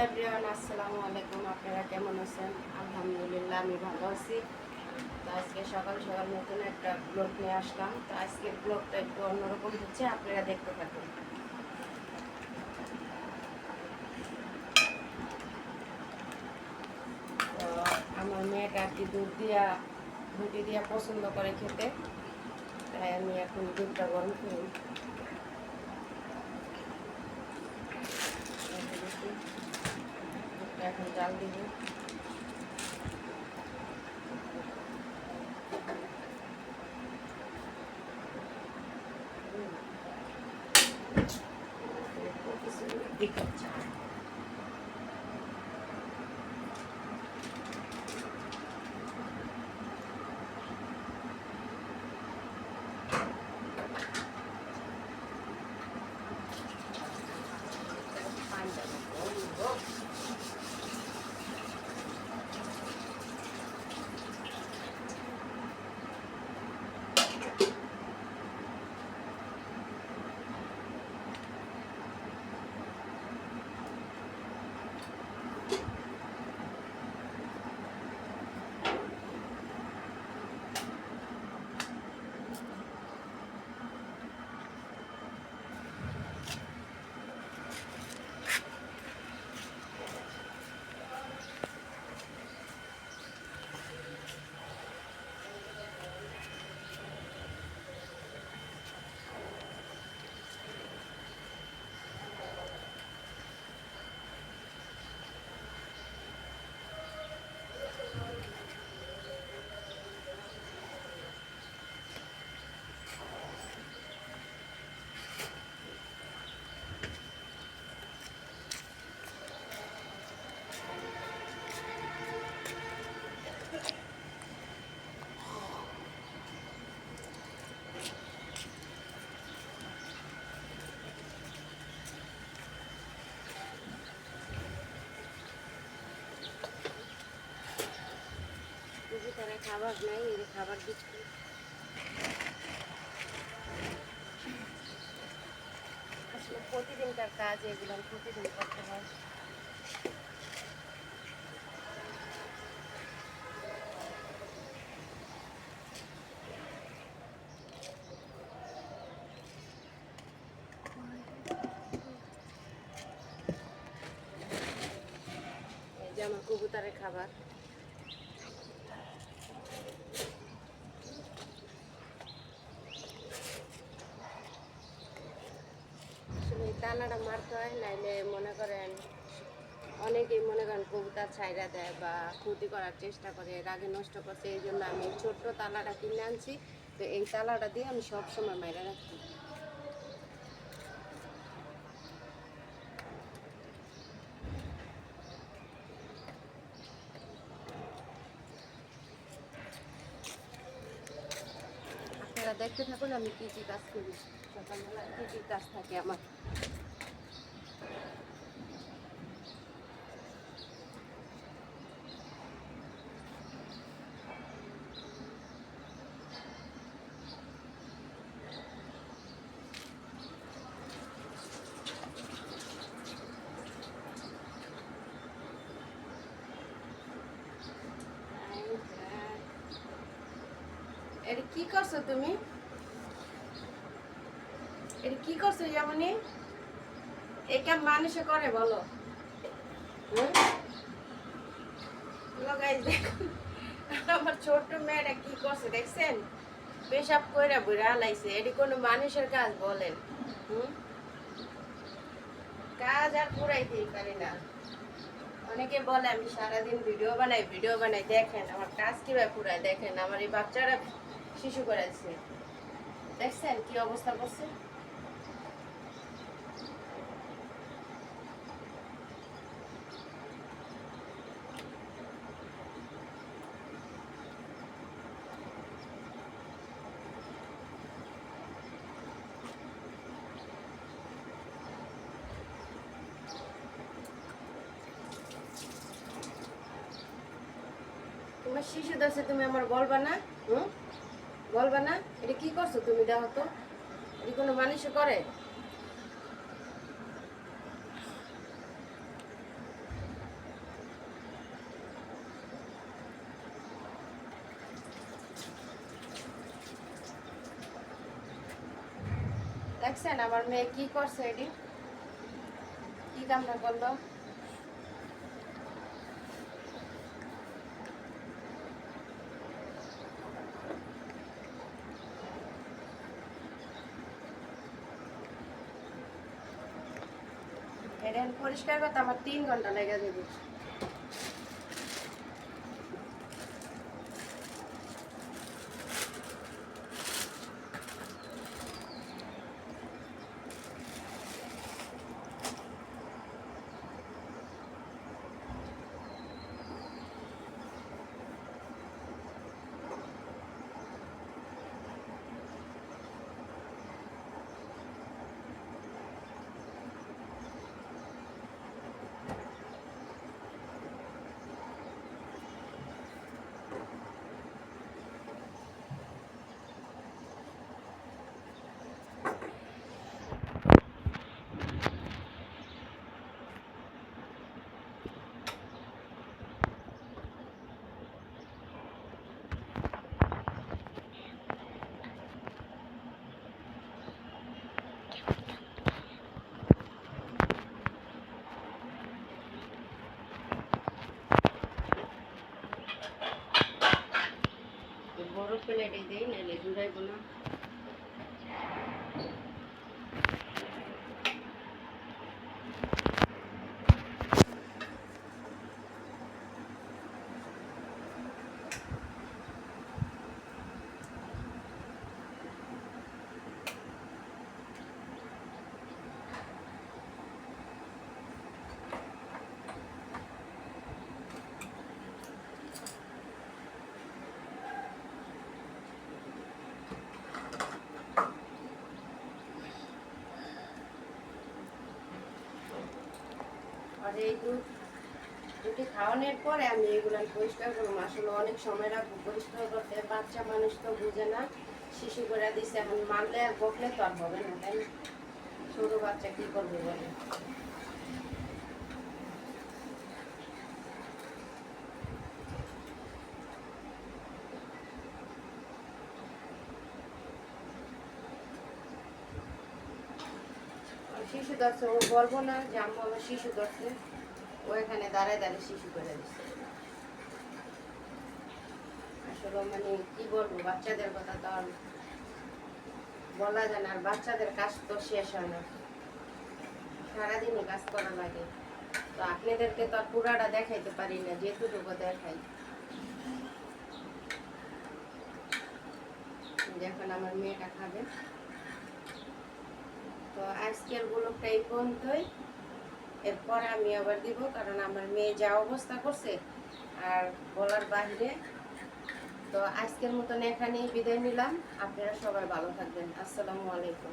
Everyone আসসালামু আলাইকুম আপনারা কেমন আছেন? আলহামদুলিল্লাহ আমি ভালো আছি। তো আজকে সকাল সকাল নতুন একটা ব্লগ নিয়ে আসলাম। তো আজকের ব্লগটা একটু অন্যরকম হচ্ছে আপনারা দেখতে থাকুন। তো আমার মেয়েটা আর কি দুধ দিয়া রুটি দিয়া পছন্দ করে খেতে। তাই আমি এখন দুধটা গরম করি দুধটা এখন জাল দিব বুঝি তারা খাবার নাই, এই খাবার দিচ্ছি। আসলে প্রতিদিনকার কাজ এগুলো প্রতিদিন করতে হয়। আমার কবুতরের খাবার। তালাটা মারতে হয়, নাইলে মনে করেন অনেকেই মনে করেন কবুতর ছাইরা দেয় বা ক্ষতি করার চেষ্টা করে, এর আগে নষ্ট করছে, এই জন্য আমি ছোট্ট তালাটা কিনে আনছি। তো এই তালাটা দিয়ে আমি সব সময় মাইরা রাখি। আপনারা দেখতে থাকুন আমি কি কি কাজ করি সকালবেলা কি কি কাজ থাকে আমার। এটা কি করছ তুমি? এটা কি করছ যেমনি কাম মানুষে করে, বলো। আমার ছোট্ট মেয়েটা কি করছে, দেখছেন? পেশাব কইরা বইরা হালাইছে এটি কোনো মানুষের কাজ বলেন। কাজ আর পুরাইতেই পারি না। অনেকে বলে, আমি সারাদিন ভিডিও বানাই ভিডিও বানাই, দেখেন আমার কাজ কীভাবে পুরাই দেখেন আমার এই বাচ্চারা শিশু করেছে দেখছেন কি অবস্থা করছে? তোমার শিশু দাসে তুমি আমার বলবা না হুম? বলবা না এটা কি করছ তুমি দেখো তো? এটি কোনো মানুষে করে? দেখছেন আমার মেয়ে কি করছে এটি? কি কামটা করল? এটা পরিষ্কার করতে আমার তিন ঘণ্টা লেগে যাবে। বড় প্লেটে দিই নাহলে জুড়াইব না। আর এই দুধ দুটি খাওয়ানোর পরে আমি এগুলো পরিষ্কার করলাম আসলে অনেক সময় রাখব। পরিষ্কার করতে বাচ্চা মানুষ তো বুঝে না, শিশু করে দিছে। এখন মারলে আর বকলে তো আর হবে না, তাই? ছোট বাচ্চা কী করবে বলে? শিশু ধরছে, ও বলব না যে আম্মু আমার শিশু ধরছে। ও এখানে দাঁড়ায় দাঁড়িয়ে শিশু করে দিচ্ছে আসলে মানে কি বলব, বাচ্চাদের কথা তো আর বলা যায় না, আর বাচ্চাদের কাজ তো শেষ হয় না। সারাদিনই কাজ করা লাগে। তো আপনাদেরকে তো আর পুরাটা দেখাইতে পারি না, যেটুকু দেখাই। দেখুন, আমার মেয়েটা খাবে। আজকের ব্লগটা এই পর্যন্তই। এরপর আমি আবার দিব, কারণ আমার মেয়ে যা অবস্থা করছে আর বলার বাইরে তো আজকের মতন এখানেই বিদায় নিলাম। আপনারা সবাই ভালো থাকবেন। আসসালামু আলাইকুম।